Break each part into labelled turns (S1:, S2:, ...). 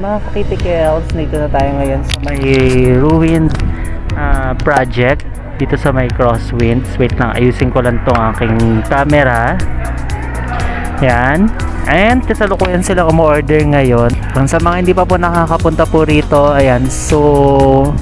S1: Mga kakitikels, dito na tayo ngayon sa may ruined ah, project dito sa may crosswinds. Wait lang, ayusin ko lang tong aking camera. Yan. And kasalukuyan sila umu-order ngayon. Kung sa mga hindi pa po nakakapunta po rito, ayan. So,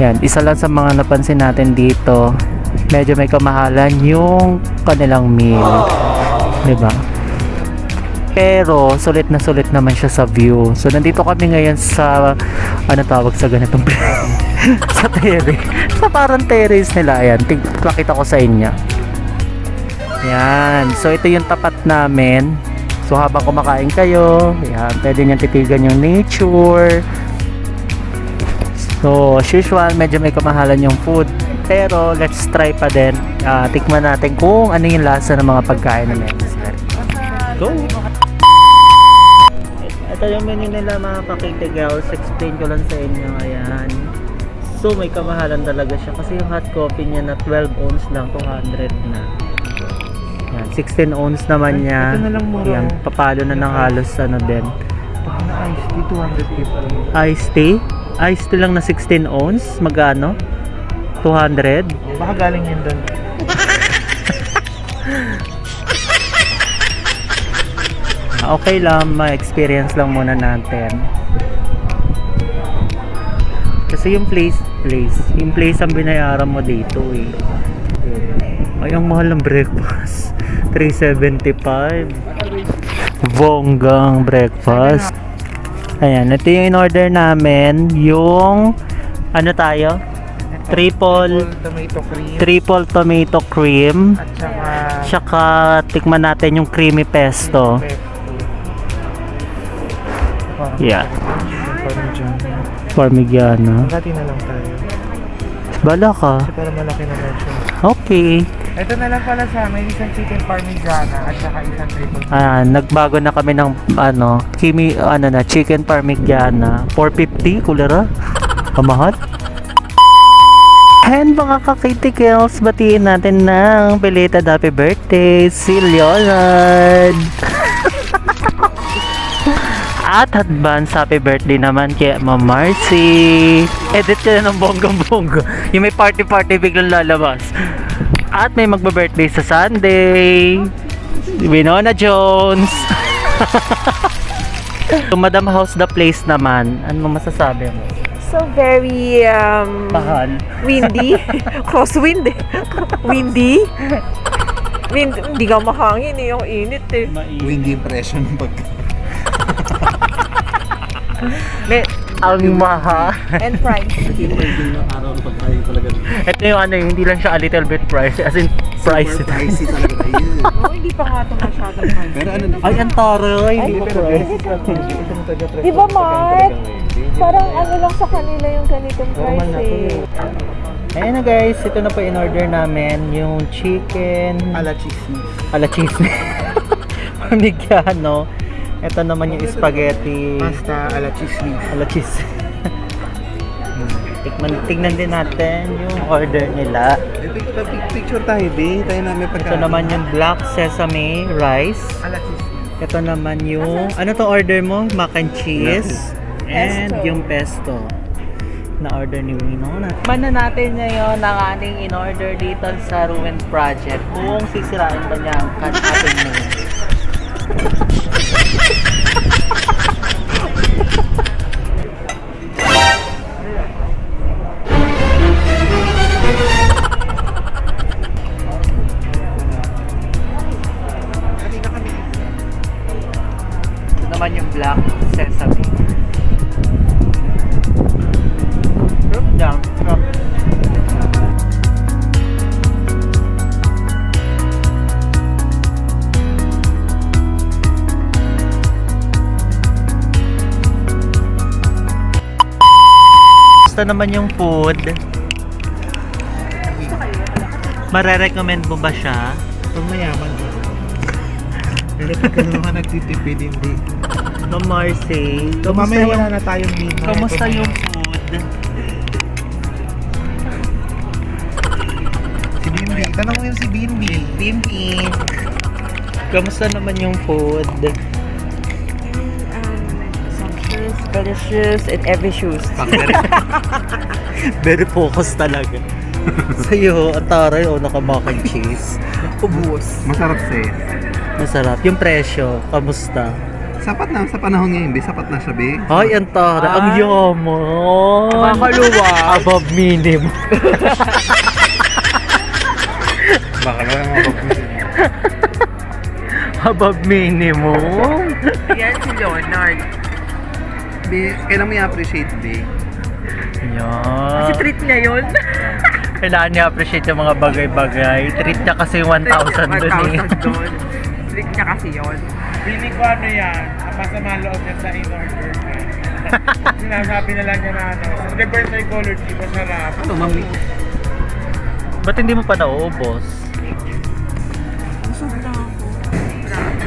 S1: yan. Isa lang sa mga napansin natin dito. Medyo may kamahalan yung kanilang meal. 'Di ba? Pero sulit na sulit naman siya sa view. So nandito kami ngayon sa ano tawag sa ganitong sa terrace. Sa parang terrace nila. Ayan, tig- pakita ko sa inyo. Yan. So ito yung tapat namin. So habang kumakain kayo, yan, pwede niyang titigan yung nature. So, as usual, medyo may kamahalan yung food. Pero, let's try pa din. Ah, tikman natin kung ano yung lasa ng mga pagkain meron sila. Go! Ito yung menu nila mga pakitigals. Explain ko lang sa inyo. Ayan. So, may kamahalan talaga siya. Kasi yung hot coffee niya na 12 ounce lang, 200 na. Yan, 16 ounce naman niya.
S2: Ito na lang mura.
S1: Yan, papalo na ng halos ano din.
S2: Pag na ice tea, 250.
S1: Iced tea? Iced tea lang na 16 ounce? Magkano? 200?
S2: Baka galing yun doon.
S1: Okay lang, ma-experience lang muna natin. Kasi yung place, place, yung place ang binayaran mo dito eh. Ay, ang mahal ng breakfast. 375. Bonggang breakfast. Ayan, ito yung in-order namin. Yung, ano tayo? Triple,
S2: tomato cream.
S1: triple tomato cream.
S2: At saka...
S1: Tsaka tikman natin yung creamy pesto.
S2: pesto.
S1: Yeah. Parmigiana.
S2: Magati na lang tayo.
S1: Bala ka.
S2: Kasi para malaki na siya.
S1: Okay.
S2: Ito na lang pala sa may isang chicken parmigiana at saka isang triple.
S1: Ah, nagbago na kami ng ano, kimi ano na chicken parmigiana. 450 kulera. Kamahal. And mga kakitikels, batiin natin ng belated happy birthday si Leonard. At advance happy birthday naman kay Ma'am Marcy. Edit ka na ng bonggang-bongga. Yung may party-party biglang lalabas. At may magba-birthday sa Sunday. Winona Jones. so, Madam House the Place naman, ano masasabi mo?
S3: So very um,
S1: Mahal.
S3: windy. Crosswind windy. Wind, hindi ka makangin eh, yung init eh.
S2: Windy impression ng pag...
S1: Me, ang mahal.
S3: And pricey.
S1: Ito yung ano, hindi lang siya a little bit pricey, as in pricey.
S2: pricey talaga yun.
S3: Oo, hindi pa nga ito masyadong pricey.
S2: Pero ano na...
S1: Ay, ang taray. Hindi ko
S2: pero
S1: pricey.
S3: Di ba, Mark? Parang ano lang sa kanila yung ganitong price eh.
S1: Ayan na guys, ito na po in order namin yung chicken
S2: Ala chismis.
S1: ala cheese parmigiano. Ito naman yung spaghetti
S2: Pasta ala chismis.
S1: ala cheese. Tikman, tignan din natin yung order nila.
S2: Picture tayo, be. Tayo na may
S1: Ito
S2: pagkain.
S1: naman yung black sesame rice.
S2: Ala chismis.
S1: Ito naman yung, ano to order mo? Mac and cheese. And
S3: Pesto.
S1: yung pesto. Na order ni Winona. Mana natin ngayon ang ating in-order dito sa Ruin Project. Kung sisirain ba niya ang ating moon. Basta naman yung food. Marerecommend mo ba siya?
S2: Pag mayaman ka. Pero pag ka naman nagtitipid, hindi.
S1: No Marcy.
S2: So, mamaya wala na tayong midnight.
S1: kamusta yung food?
S2: Si Bimbi. Tanong mo yung si Bimbi.
S1: Bimbi. Kamusta naman yung food?
S3: Shoes and every shoes.
S1: Very focused talaga. Sa'yo, ang taray o naka mac and cheese.
S3: Ubus.
S2: Masarap siya.
S1: Masarap. Yung presyo, kamusta?
S2: Sapat na sa panahon ngayon, be. Sapat na siya, be.
S1: Ay, ang taray. Ang
S3: Ay.
S1: yaman. Above minimum.
S2: Baka na lang ako.
S1: Above minimum.
S3: Yan si Leonard.
S2: Be, kailan mo i-appreciate, be?
S1: Yan.
S3: Kasi treat niya yun.
S1: Kailangan niya appreciate yung mga bagay-bagay. Treat niya kasi 1,000 dun eh.
S3: 1,000 doon. Treat niya kasi yun.
S4: Feeling ko ano yan, ang masama loob niya sa in-order niya. Sinasabi na lang niya na ano, sa reverse psychology, masarap.
S2: Ano, mami?
S1: Ba't hindi mo pa nauubos?
S3: Busog na ako.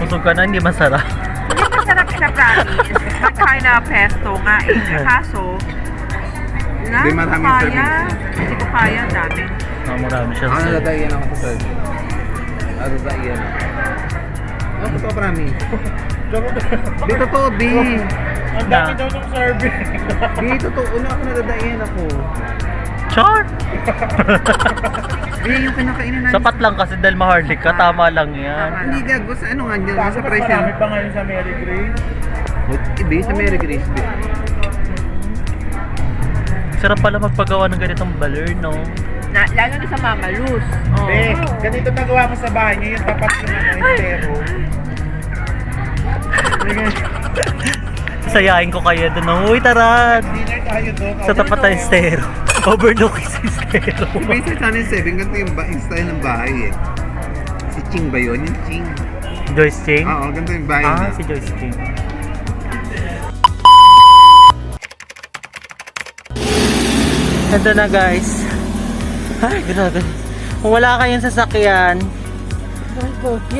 S1: Busog ka na, hindi masarap.
S3: Siya, promise. Magkain na pesto nga eh. Kaso, wala,
S2: Hindi
S3: hindi ko
S2: maraming
S3: kaya.
S2: servings.
S3: Hindi ko kaya, ang dami.
S1: Ah, marami siya
S2: Ako
S1: sa...
S2: nadadayan ako sa third. Nadadayan ako. Ano totoo, promise? Be, totoo, be.
S4: Ang dami daw ng serving.
S2: Be, totoo na ako nadadayan ako.
S1: Char!
S2: Be, yung kinakainin namin.
S1: Sapat lang kasi dahil maharlik ka, tama lang yan.
S2: Hindi gago sa ano nga dyan, sa price yan.
S4: pa ngayon sa Mary Grace?
S2: Be, sa Mary Grace, be.
S1: Sarap pala magpagawa ng ganitong baler, no?
S3: Na, lalo na sa Mama Luz. Oh.
S4: Eh, ganito nagawa mo sa bahay niyo, yung tapat ng ano, estero.
S1: Sayahin ko kayo doon. Uy, tara!
S4: Dinner tayo doon.
S1: Sa tapat ng estero. Overlook sa estero.
S2: Be, sa Channel 7, ganito yung, ba- yung style ng bahay eh. Si Ching ba yun? Yung Ching.
S1: Joyce Ching?
S2: Oo, ganito yung bahay
S1: Ah,
S2: na.
S1: si Joyce Ching. Ito na guys. Ay, grabe. Kung wala kayong sasakyan,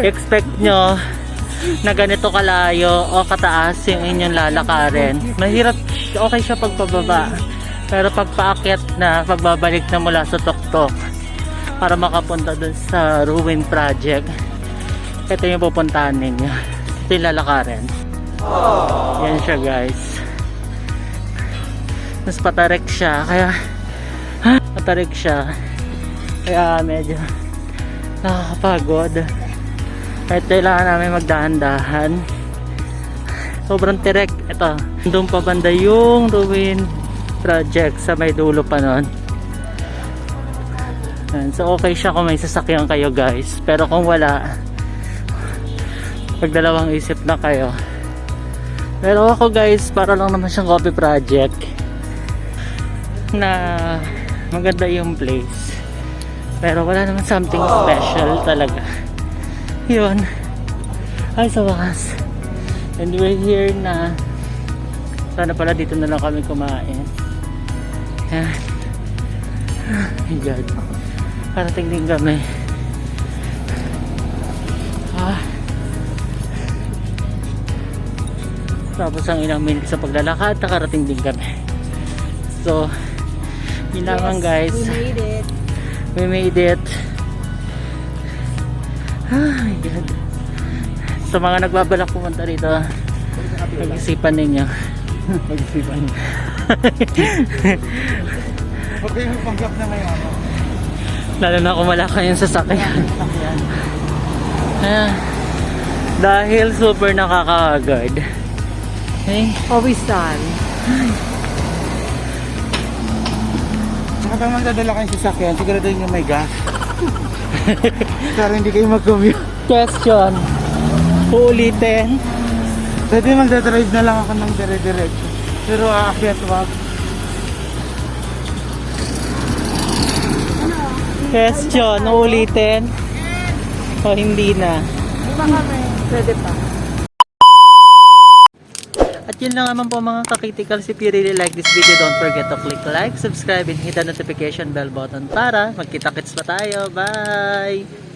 S1: expect nyo na ganito kalayo o kataas yung inyong lalakarin. Mahirap, okay siya pagpababa. Pero pag paakyat na, pagbabalik na mula sa tuktok para makapunta dun sa ruin project, ito yung pupuntahan ninyo. Ito yung lalakarin. Yan siya guys. Mas patarik siya, kaya patarik siya. Kaya medyo nakakapagod. Kahit kailangan namin magdahan-dahan. Sobrang tirek. Ito, doon pa banda yung ruin project sa may dulo pa nun. Ayan, So okay siya kung may sasakyan kayo guys. Pero kung wala, pagdalawang isip na kayo. Pero ako guys, para lang naman siyang coffee project na maganda yung place. Pero wala naman something special talaga. Yun. Ay, sa wakas. And we're here na sana pala dito na lang kami kumain. Ayan. Oh my God. Parating din kami. Ah. Tapos ang ilang minutes sa paglalakad, nakarating din kami. So, yun lamang guys.
S3: We made it.
S1: We made it. Oh my God. Sa mga nagbabalak pumunta rito, pag-isipan ninyo. pag-isipan ninyo.
S4: Huwag kayong panggap na ngayon.
S1: Lalo na kung wala kayong sasakyan. Ah, dahil super nakakaagad. Okay?
S3: Always done.
S4: Kapag magdadala kayong sasakyan, sigurado yung may gas. Para hindi kayo mag-commute.
S1: Question. Uulitin.
S4: Pwede magdadrive na lang ako ng dire-diretso. Pero aakyat wag.
S1: Question. Uulitin. O hindi na.
S3: Pwede pa.
S1: At yun lang naman po mga kakitikals. If you really like this video, don't forget to click like, subscribe, and hit the notification bell button para magkita-kits pa tayo. Bye!